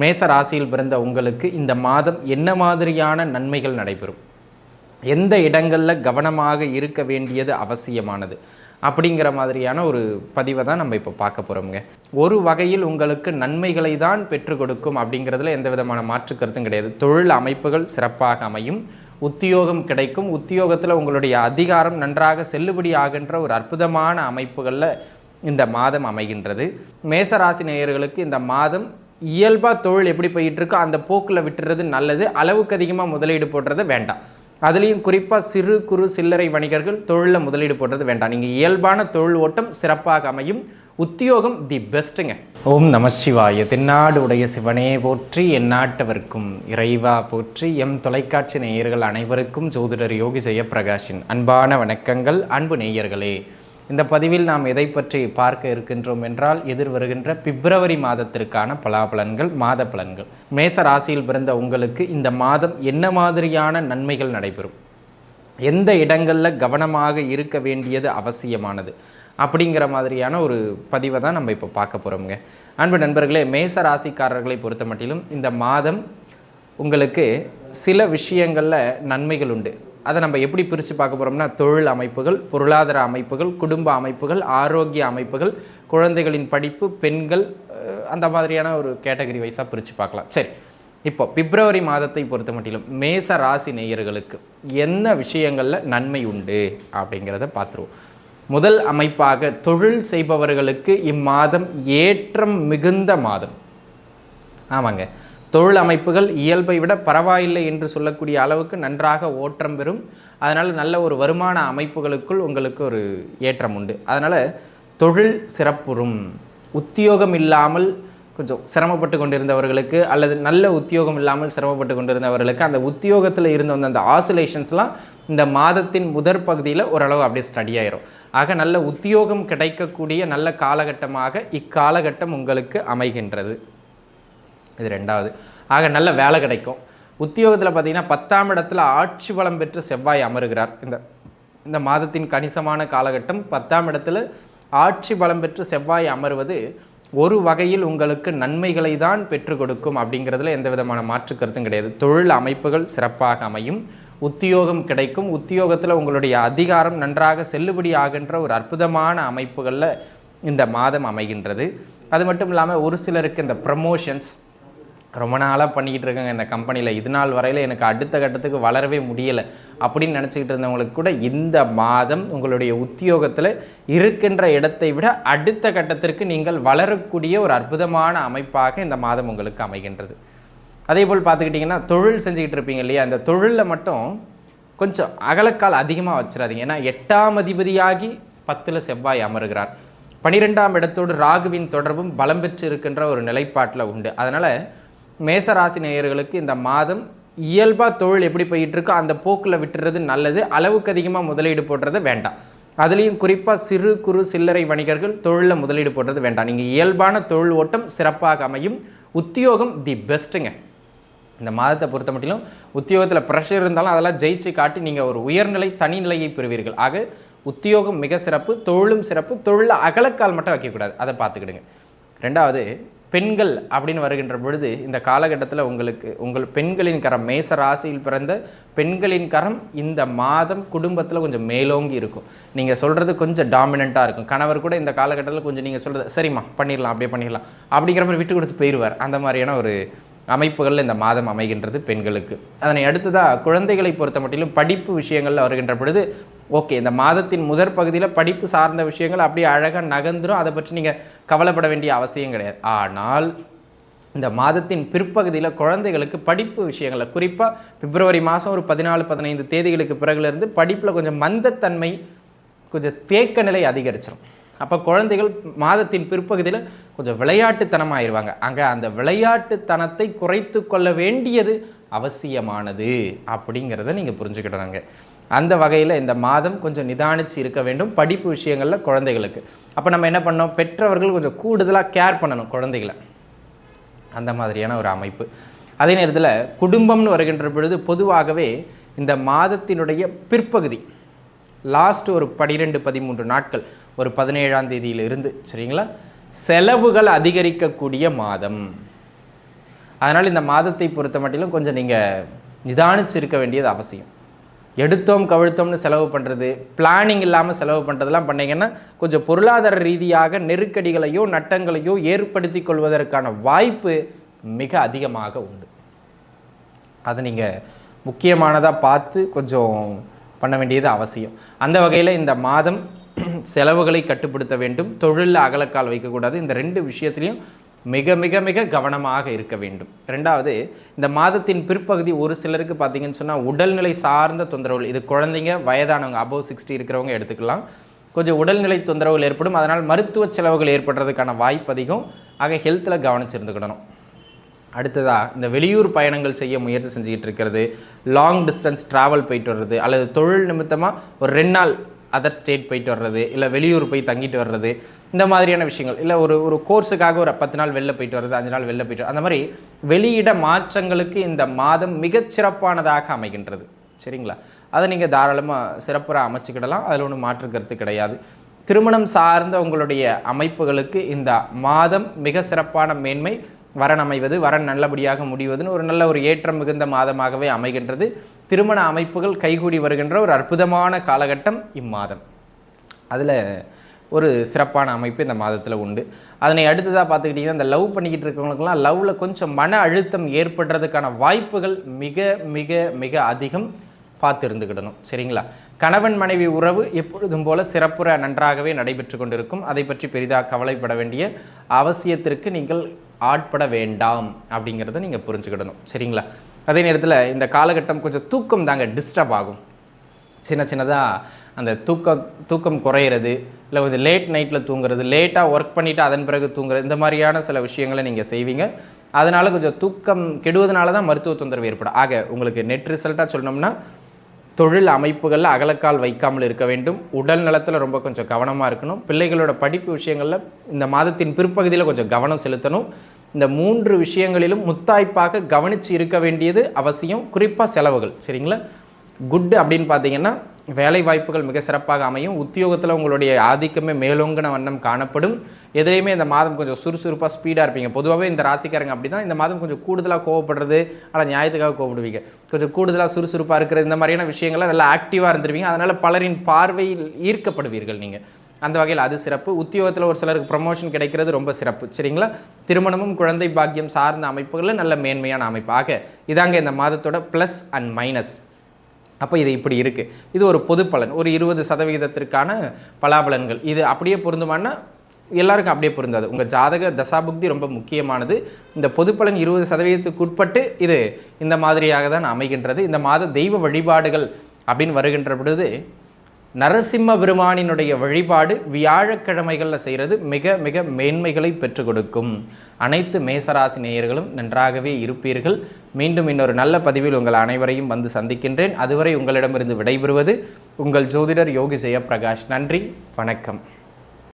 மேச ராசியில் பிறந்த உங்களுக்கு இந்த மாதம் என்ன மாதிரியான நன்மைகள் நடைபெறும்? எந்த இடங்களில் கவனமாக இருக்க வேண்டியது அவசியமானது? அப்படிங்கிற மாதிரியான ஒரு பதிவை தான் நம்ம இப்போ பார்க்க போகிறோம்ங்க ஒரு வகையில் உங்களுக்கு நன்மைகளை தான் பெற்றுக் கொடுக்கும் அப்படிங்கிறதுல எந்த விதமான மாற்று கருத்தும் கிடையாது. தொழில் அமைப்புகள் சிறப்பாக அமையும். உத்தியோகம் கிடைக்கும். உத்தியோகத்தில் உங்களுடைய அதிகாரம் நன்றாக செல்லுபடி ஆகின்ற ஒரு அற்புதமான அமைப்புகளில் இந்த மாதம் அமைகின்றது. மேசராசி நேயர்களுக்கு இந்த மாதம் இயல்பாக தொழில் எப்படி போயிட்டு இருக்கோ அந்த போக்கில் விட்டுறது நல்லது. அளவுக்கு அதிகமாக முதலீடு போடுறது வேண்டாம். அதுலேயும் குறிப்பாக சிறு குறு சில்லறை வணிகர்கள் தொழிலில் முதலீடு போடுறது வேண்டாம். நீங்கள் இயல்பான தொழில் ஓட்டம் சிறப்பாக அமையும். உத்தியோகம் தி பெஸ்ட்டுங்க. ஓம் நம சிவாய. தென்னாடு உடைய சிவனே போற்றி எந்நாட்டவர்க்கும் இறைவா போற்றி எம் தொலைக்காட்சி நேயர்கள் அனைவருக்கும் ஜோதிடர் யோகி ஜெயப்பிரகாஷின் அன்பான வணக்கங்கள். அன்பு நேயர்களே இந்த பதிவில் நாம் எதை பற்றி பார்க்க இருக்கின்றோம் என்றால் எதிர் வருகின்ற பிப்ரவரி மாதத்திற்கான பலாபலன்கள் மாத பலன்கள் மேச ராசியில் பிறந்த உங்களுக்கு இந்த மாதம் என்ன மாதிரியான நன்மைகள் நடைபெறும்? எந்த இடங்களில் கவனமாக இருக்க வேண்டியது அவசியமானது? அப்படிங்கிற மாதிரியான ஒரு பதிவை தான் நம்ம இப்போ பார்க்க போகிறோம்ங்க அன்பு நண்பர்களே மேச ராசிக்காரர்களை பொறுத்த மட்டிலும் இந்த மாதம் உங்களுக்கு சில விஷயங்களில் நன்மைகள் உண்டு. அதை நம்ம எப்படி பிரித்து பார்க்க போகிறோம்னா தொழில் அமைப்புகள் பொருளாதார அமைப்புகள் குடும்ப அமைப்புகள் ஆரோக்கிய அமைப்புகள் குழந்தைகளின் படிப்பு பெண்கள் அந்த மாதிரியான ஒரு கேட்டகரி வைஸாக பிரித்து பார்க்கலாம். சரி இப்போ பிப்ரவரி மாதத்தை பொறுத்த மட்டிலும் மேச ராசி நேயர்களுக்கு என்ன விஷயங்களில் நன்மை உண்டு அப்படிங்கிறத பார்த்துருவோம். முதல் அமைப்பாக தொழில் செய்பவர்களுக்கு இம்மாதம் ஏற்றம் மிகுந்த மாதம். ஆமாங்க தொழில் அமைப்புகள் இயல்பை விட பரவாயில்லை என்று சொல்லக்கூடிய அளவுக்கு நன்றாக ஓட்டம் பெறும். அதனால் நல்ல ஒரு வருமான அமைப்புகளுக்குள் உங்களுக்கு ஒரு ஏற்றம் உண்டு. அதனால் தொழில் சிறப்புறும். உத்தியோகம் இல்லாமல் கொஞ்சம் சிரமப்பட்டு கொண்டிருந்தவர்களுக்கு அல்லது நல்ல உத்தியோகம் இல்லாமல் சிரமப்பட்டு கொண்டிருந்தவர்களுக்கு அந்த உத்தியோகத்தில் இருந்த வந்த அந்த ஆசிலேஷன்ஸ்லாம் இந்த மாதத்தின் முதற் பகுதியில் ஓரளவு அப்படியே ஸ்டடி ஆயிரும். ஆக நல்ல உத்தியோகம் கிடைக்கக்கூடிய நல்ல காலகட்டமாக இக்காலகட்டம் உங்களுக்கு அமைகின்றது. இது ரெண்டாவது. ஆக நல்ல வேலை கிடைக்கும். உத்தியோகத்தில் பார்த்தீங்கன்னா பத்தாம் இடத்துல ஆட்சி பலம் பெற்று செவ்வாய் அமருகிறார். இந்த இந்த மாதத்தின் கணிசமான காலகட்டம் பத்தாம் இடத்துல ஆட்சி பலம் பெற்று செவ்வாய் அமர்வது ஒரு வகையில் உங்களுக்கு நன்மைகளை தான் பெற்றுக் கொடுக்கும் அப்படிங்கிறதுல எந்த விதமான மாற்று கருத்தும் கிடையாது. தொழில் அமைப்புகள் சிறப்பாக அமையும். உத்தியோகம் கிடைக்கும். உத்தியோகத்தில் உங்களுடைய அதிகாரம் நன்றாக செல்லுபடி ஆகின்ற ஒரு அற்புதமான அமைப்புகளில் இந்த மாதம் அமைகின்றது. அது மட்டும் இல்லாமல் ஒரு சிலருக்கு இந்த ப்ரமோஷன்ஸ் ரொம்ப நாளாக பண்ணிக்கிட்டு இருக்கேங்க இந்த கம்பெனியில். இது நாள் வரையில் எனக்கு அடுத்த கட்டத்துக்கு வளரவே முடியலை அப்படின்னு நினச்சிக்கிட்டு இருந்தவங்களுக்கு கூட இந்த மாதம் உங்களுடைய உத்தியோகத்தில் இருக்கின்ற இடத்தை விட அடுத்த கட்டத்திற்கு நீங்கள் வளரக்கூடிய ஒரு அற்புதமான அமைப்பாக இந்த மாதம் உங்களுக்கு அமைகின்றது. அதே போல் பார்த்துக்கிட்டிங்கன்னா தொழில் செஞ்சுக்கிட்டு இருப்பீங்க இல்லையா? அந்த தொழிலில் மட்டும் கொஞ்சம் அகலக்கால் அதிகமாக வச்சிடாதீங்க ஏன்னா எட்டாம் அதிபதியாகி பத்தில் செவ்வாய் அமருகிறார். பனிரெண்டாம் இடத்தோடு ராகுவின் தொடர்பும் பலம் பெற்று இருக்கின்ற ஒரு நிலைப்பாட்டில் உண்டு. அதனால் மேசராசி நேயர்களுக்கு இந்த மாதம் இயல்பாக தொழில் எப்படி போயிட்டுருக்கோ அந்த போக்கில் விட்டுறது நல்லது. அளவுக்கு அதிகமாக முதலீடு போடுறது வேண்டாம். அதுலேயும் குறிப்பாக சிறு குறு சில்லறை வணிகர்கள் தொழிலில் முதலீடு போடுறது வேண்டாம். நீங்கள் இயல்பான தொழில் ஓட்டம் சிறப்பாக அமையும். உத்தியோகம் தி பெஸ்ட்டுங்க. இந்த மாதத்தை பொறுத்த மட்டிலும் உத்தியோகத்தில் ப்ரெஷர் இருந்தாலும் அதெல்லாம் ஜெயிச்சு காட்டி நீங்கள் ஒரு உயர்நிலை தனிநிலையை பெறுவீர்கள். ஆக உத்தியோகம் மிக சிறப்பு தொழிலும் சிறப்பு தொழிலில் அகலக்கால் மட்டும் வைக்கக்கூடாது. அதை பார்த்துக்கிடுங்க. ரெண்டாவது பெண்கள் அப்படின்னு வருகின்ற பொழுது இந்த காலகட்டத்தில் உங்களுக்கு உங்கள் பெண்களின் கரம் மேச ராசியில் பிறந்த பெண்களின் கரம் இந்த மாதம் குடும்பத்தில் கொஞ்சம் மேலோங்கி இருக்கும். நீங்கள் சொல்கிறது கொஞ்சம் டாமினண்ட்டாக இருக்கும். கணவர் கூட இந்த காலகட்டத்தில் கொஞ்சம் நீங்கள் சொல்கிறது சரிம்மா பண்ணிடலாம் அப்படியே பண்ணிடலாம் அப்படிங்கிற மாதிரி விட்டு கொடுத்து போயிடுவார் அந்த மாதிரியான ஒரு அமைப்புகளில் இந்த மாதம் அமைகின்றது பெண்களுக்கு. அதனை அடுத்ததாக குழந்தைகளை பொறுத்த மட்டிலும் படிப்பு விஷயங்களில் வருகின்ற பொழுது ஓகே இந்த மாதத்தின் முதற் பகுதியில் படிப்பு சார்ந்த விஷயங்கள் அப்படியே அழகாக நகர்ந்துடும் அதை பற்றி நீங்கள் கவலைப்பட வேண்டிய அவசியம் கிடையாது. ஆனால் இந்த மாதத்தின் பிற்பகுதியில் குழந்தைகளுக்கு படிப்பு விஷயங்களில் குறிப்பாக பிப்ரவரி மாதம் ஒரு பதினாலு பதினைந்து தேதிகளுக்கு பிறகுலேருந்து படிப்பில் கொஞ்சம் மந்தத்தன்மை கொஞ்சம் தேக்க நிலை அதிகரிச்சிடும் அப்போ குழந்தைகள் மாதத்தின் பிற்பகுதியில் கொஞ்சம் விளையாட்டுத்தனமாயிருவாங்க. அங்கே அந்த விளையாட்டுத்தனத்தை குறைத்து கொள்ள வேண்டியது அவசியமானது அப்படிங்கிறத நீங்கள் புரிஞ்சுக்கிடணுங்க. அந்த வகையில் இந்த மாதம் கொஞ்சம் நிதானிச்சு இருக்க வேண்டும். படிப்பு விஷயங்களில் குழந்தைகளுக்கு. அப்போ நம்ம என்ன பண்ணோம் பெற்றவர்கள் கொஞ்சம் கூடுதலாக கேர் பண்ணணும் குழந்தைகளை. அந்த மாதிரியான ஒரு அமைப்பு. அதே நேரத்தில் குடும்பம்னு வருகின்ற பொழுது பொதுவாகவே இந்த மாதத்தினுடைய பிற்பகுதி லாஸ்ட் ஒரு பனிரெண்டு பதிமூன்று நாட்கள் ஒரு பதினேழாம் தேதியிலிருந்து சரிங்களா? செலவுகள் அதிகரிக்கக்கூடிய மாதம். அதனால் இந்த மாதத்தை பொறுத்த மட்டிலும் கொஞ்சம் நீங்கள் நிதானிச்சு இருக்க வேண்டியது அவசியம். எடுத்தோம் கவிழ்த்தோம்னு செலவு பண்ணுறது பிளானிங் இல்லாமல் செலவு பண்ணுறதெல்லாம் பண்ணீங்கன்னா கொஞ்சம் பொருளாதார ரீதியாக நெருக்கடிகளையோ நட்டங்களையோ ஏற்படுத்தி கொள்வதற்கான வாய்ப்பு மிக அதிகமாக உண்டு. அதை நீங்கள் முக்கியமானதாக பார்த்து கொஞ்சம் பண்ண வேண்டியது அவசியம். அந்த வகையில் இந்த மாதம் செலவுகளை கட்டுப்படுத்த வேண்டும். தொழிலில் அகலக்கால் வைக்கக்கூடாது. இந்த ரெண்டு விஷயத்துலையும் மிக மிக மிக கவனமாக இருக்க வேண்டும். ரெண்டாவது இந்த மாதத்தின் பிற்பகுதி ஒரு சிலருக்கு பார்த்தீங்கன்னு சொன்னால் உடல்நிலை சார்ந்த தொந்தரவுகள். இது குழந்தைங்க வயதானவங்க அபோவ் சிக்ஸ்டி இருக்கிறவங்க எடுத்துக்கலாம். கொஞ்சம் உடல்நிலை தொந்தரவுகள் ஏற்படும். அதனால் மருத்துவ செலவுகள் ஏற்படுறதுக்கான வாய்ப்பு அதிகம். ஆக ஹெல்த்தில் கவனிச்சிருந்துக்கிடணும் அடுத்ததாக இந்த வெளியூர் பயணங்கள் செய்ய முயற்சி செஞ்சுக்கிட்டு இருக்கிறது. லாங் டிஸ்டன்ஸ் ட்ராவல் போயிட்டு வர்றது. அல்லது தொழில் நிமித்தமாக ஒரு ரெண்டு நாள் அதர் ஸ்டேட் போயிட்டு வர்றது இல்லை வெளியூர் போய் தங்கிட்டு வர்றது இந்த மாதிரியான விஷயங்கள். இல்லை ஒரு ஒரு கோர்ஸுக்காக ஒரு பத்து நாள் வெளில போயிட்டு வர்றது அஞ்சு நாள் வெளில போயிட்டு அந்த மாதிரி வெளியிட மாற்றங்களுக்கு இந்த மாதம் மிகச் சிறப்பானதாக அமைகின்றது. சரிங்களா? அதை நீங்கள் தாராளமாக சிறப்புற அமைச்சுக்கிடலாம். அதில் ஒன்றும் மாற்று கருத்து கிடையாது. திருமணம் சார்ந்த உங்களுடைய அமைப்புகளுக்கு இந்த மாதம் மிக சிறப்பான மேன்மை வரன் அமைவது வரன் நல்லபடியாக முடிவதுன்னு ஒரு நல்ல ஒரு ஏற்றம் மிகுந்த மாதமாகவே அமைகின்றது. திருமண அமைப்புகள் கைகூடி வருகின்ற ஒரு அற்புதமான காலகட்டம் இம்மாதம். அதில் ஒரு சிறப்பான அமைப்பு இந்த மாதத்தில் உண்டு. அதனை அடுத்ததாக பார்த்துக்கிட்டிங்கன்னா இந்த லவ் பண்ணிக்கிட்டு இருக்கவங்களுக்கெல்லாம் லவ்வில் கொஞ்சம் மன அழுத்தம் ஏற்படுறதுக்கான வாய்ப்புகள் மிக மிக மிக அதிகம் பார்த்து இருந்துக்கிடணும் சரிங்களா? கணவன் மனைவி உறவு எப்பொழுதும் போல சிறப்புற நன்றாகவே நடைபெற்று கொண்டிருக்கும். அதை பற்றி பெரிதாக கவலைப்பட வேண்டிய அவசியத்திற்கு நீங்கள் ஆட்பட வேண்டாம் அப்படிங்கிறத நீங்கள் புரிஞ்சுக்கிடணும். சரிங்களா? அதே நேரத்தில் இந்த காலகட்டம் கொஞ்சம் தூக்கம் தாங்க டிஸ்டர்ப் ஆகும். சின்ன சின்னதாக அந்த தூக்கம் தூக்கம் குறையிறது இல்லை கொஞ்சம் லேட் நைட்டில் தூங்குறது லேட்டாக ஒர்க் பண்ணிவிட்டு அதன் பிறகு தூங்குறது இந்த மாதிரியான சில விஷயங்களை நீங்கள் செய்வீங்க. அதனால் கொஞ்சம் தூக்கம் கெடுவதனால தான் மருத்துவ தொந்தரவு ஏற்படும். ஆக உங்களுக்கு நெட் ரிசல்ட்டாக சொல்லணும்னா தொழில் அமைப்புகளில் அகலக்கால் வைக்காமல் இருக்க வேண்டும். உடல் நலத்தில் ரொம்ப கொஞ்சம் கவனமாக இருக்கணும். பிள்ளைகளோட படிப்பு விஷயங்களில் இந்த மாதத்தின் பிற்பகுதியில் கொஞ்சம் கவனம் செலுத்தணும். இந்த மூன்று விஷயங்களிலும் முத்தாய்ப்பாக கவனித்து இருக்க வேண்டியது அவசியம். குறிப்பாக செலவுகள். சரிங்களா? குட் அப்படின்னு பார்த்தீங்கன்னா வேலை வாய்ப்புகள் மிக சிறப்பாக அமையும். உத்தியோகத்தில் உங்களுடைய ஆதிக்கமே மேலோங்கின வண்ணம் காணப்படும். எதுலேயுமே இந்த மாதம் கொஞ்சம் சுறுசுறுப்பாக ஸ்பீடாக இருப்பீங்க. பொதுவாகவே இந்த ராசிக்காரங்க அப்படி தான் இந்த மாதம் கொஞ்சம் கூடுதலாக கோவப்படுறது ஆனால் நியாயத்துக்காக கோவப்படுவீங்க. கொஞ்சம் கூடுதலாக சுறுசுறுப்பாக இருக்கிறது இந்த மாதிரியான விஷயங்கள்லாம் நல்லா ஆக்டிவாக இருந்துருவீங்க. அதனால் பலரின் பார்வையில் ஈர்க்கப்படுவீர்கள் நீங்கள் அந்த வகையில் அது சிறப்பு. உத்தியோகத்தில் ஒரு சிலருக்கு ப்ரமோஷன் கிடைக்கிறது ரொம்ப சிறப்பு. சரிங்களா? திருமணமும் குழந்தை பாக்கியம் சார்ந்த அமைப்புகளில் நல்ல மேன்மையான அமைப்பாக இதாங்க இந்த மாதத்தோட ப்ளஸ் அண்ட் மைனஸ் அப்போ இது இப்படி இருக்குது இது ஒரு பொது பலன். ஒரு இருபது சதவிகிதத்திற்கான பலாபலன்கள். இது அப்படியே பொருந்துமானா எல்லாருக்கும் அப்படியே பொருந்தாது. உங்கள் ஜாதக தசாபுக்தி ரொம்ப முக்கியமானது. இந்த பொது பலன் இருபது சதவீதத்துக்கு உட்பட்டு இது இந்த மாதிரியாக தான் அமைகின்றது. இந்த மாத தெய்வ வழிபாடுகள் அப்படின்னு வருகின்ற பொழுது நரசிம்ம பெருமானினுடைய வழிபாடு வியாழக்கிழமைகளில் செய்கிறது. மிக மிக மேன்மைகளை பெற்றுக் கொடுக்கும். அனைத்து மேசராசி நேயர்களும் நன்றாகவே இருப்பீர்கள். மீண்டும் இன்னொரு நல்ல பதிவில் உங்கள் அனைவரையும் வந்து சந்திக்கின்றேன். அதுவரை உங்களிடமிருந்து விடைபெறுவது உங்கள் ஜோதிடர் யோகி பிரகாஷ். நன்றி வணக்கம்.